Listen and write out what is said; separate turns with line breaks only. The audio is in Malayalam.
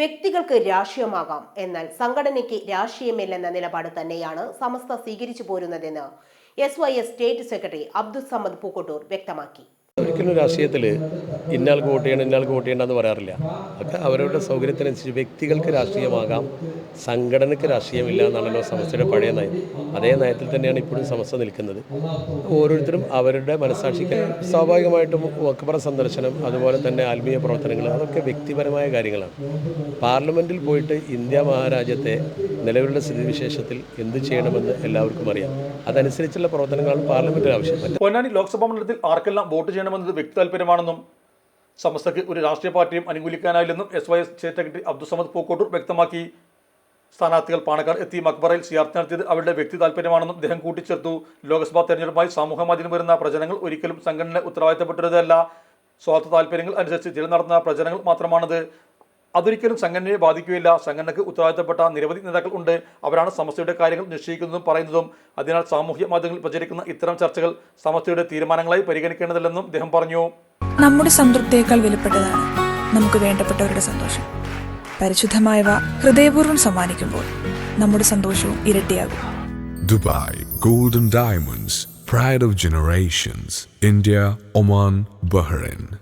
വ്യക്തികൾക്ക് രാഷ്ട്രീയമാകാം എന്നാൽ സംഘടനയ്ക്ക് രാഷ്ട്രീയമില്ലെന്ന നിലപാട് തന്നെയാണ് സമസ്ത സ്വീകരിച്ചു പോരുന്നതെന്ന് S Y S state secretary Abdul Samad Pookkottur വ്യക്തമാക്കി.
ഒരിക്കലും രാഷ്ട്രീയത്തിൽ ഇന്നാൾക്ക് വോട്ട് ചെയ്യണം ഇന്നാൾക്ക് വോട്ട് ചെയ്യണമെന്ന് പറയാറില്ല. ഒക്കെ അവരവരുടെ സൗകര്യത്തിനനുസരിച്ച് വ്യക്തികൾക്ക് രാഷ്ട്രീയമാകാം സംഘടനയ്ക്ക് രാഷ്ട്രീയമില്ല എന്നാണല്ലോ സമസ്തയുടെ പഴയ നയം. അതേ നയത്തിൽ തന്നെയാണ് ഇപ്പോഴും സമസ്ത നിൽക്കുന്നത്. ഓരോരുത്തരും അവരുടെ മനസ്സാക്ഷിക്ക് സ്വാഭാവികമായിട്ടും വക്കപ്പുറ സന്ദർശനം അതുപോലെ തന്നെ ആത്മീയ പ്രവർത്തനങ്ങൾ അതൊക്കെ വ്യക്തിപരമായ കാര്യങ്ങളാണ്. പാർലമെന്റിൽ പോയിട്ട് ഇന്ത്യ മഹാരാജ്യത്തെ നിലവിലുള്ള സ്ഥിതിവിശേഷത്തിൽ എന്ത് ചെയ്യണമെന്ന് എല്ലാവർക്കും അറിയാം. അതനുസരിച്ചുള്ള പ്രവർത്തനങ്ങളാണ് പാർലമെന്റിൽ ആവശ്യം
പൊന്നാനി ലോക്സഭാ മണ്ഡലത്തിൽ ആർക്കെല്ലാം വോട്ട് ചെയ്യണമെന്നത് വ്യക്തി താല്പര്യമാണെന്നും സമസ്തക്ക് ഒരു രാഷ്ട്രീയ പാർട്ടിയും അനുകൂലിക്കാനായില്ലെന്നും S Y S state secretary Abdussamad Pookkottur വ്യക്തമാക്കി. സ്ഥാനാർത്ഥികൾ പാണക്കാട് എത്തി മക്ബറയിൽ സിയാർത്ത് നടത്തിയത് അവരുടെ വ്യക്തി താല്പര്യമാണെന്നും അദ്ദേഹം കൂട്ടിച്ചേർത്തു. ലോക്സഭാ തെരഞ്ഞെടുപ്പുമായി സമൂഹ മാധ്യമം വരുന്ന പ്രചരണങ്ങൾ ഒരിക്കലും സംഘടന ഉത്തരവാദിത്തപ്പെട്ടതല്ല. സ്വാർത്ഥ താല്പര്യങ്ങൾ അനുസരിച്ച് ചില നടത്തുന്ന പ്രചരണങ്ങൾ മാത്രമാണത്. അതൊരിക്കലും സംഘടനയെ ബാധിക്കുകയില്ല. സംഘടനയ്ക്ക് ഉത്തരവാദിത്തപ്പെട്ട നിരവധി നേതാക്കൾ ഉണ്ട്. അവരാണ് സമസ്തയുടെ കാര്യങ്ങൾ നിശ്ചയിക്കുന്നതും പറയുന്നതും. അതിനാൽ സാമൂഹ്യ മാധ്യമങ്ങളിൽ പ്രചരിക്കുന്ന ഇത്തരം ചർച്ചകൾ സമസ്തയുടെ തീരുമാനങ്ങളായി പരിഗണിക്കേണ്ടതില്ലെന്നും അദ്ദേഹം പറഞ്ഞു.
നമ്മുടെ സംതൃപ്തിയേക്കാൾ വിലപ്പെട്ടതാണ് നമുക്ക് വേണ്ടപ്പെട്ടവരുടെ സന്തോഷം. പരിശുദ്ധമായവ ഹൃദയപൂർവം സമ്മാനിക്കുമ്പോൾ നമ്മുടെ സന്തോഷവും ഇരട്ടിയാകും.
Dubai golden diamonds pride of generations India Oman Bahrain.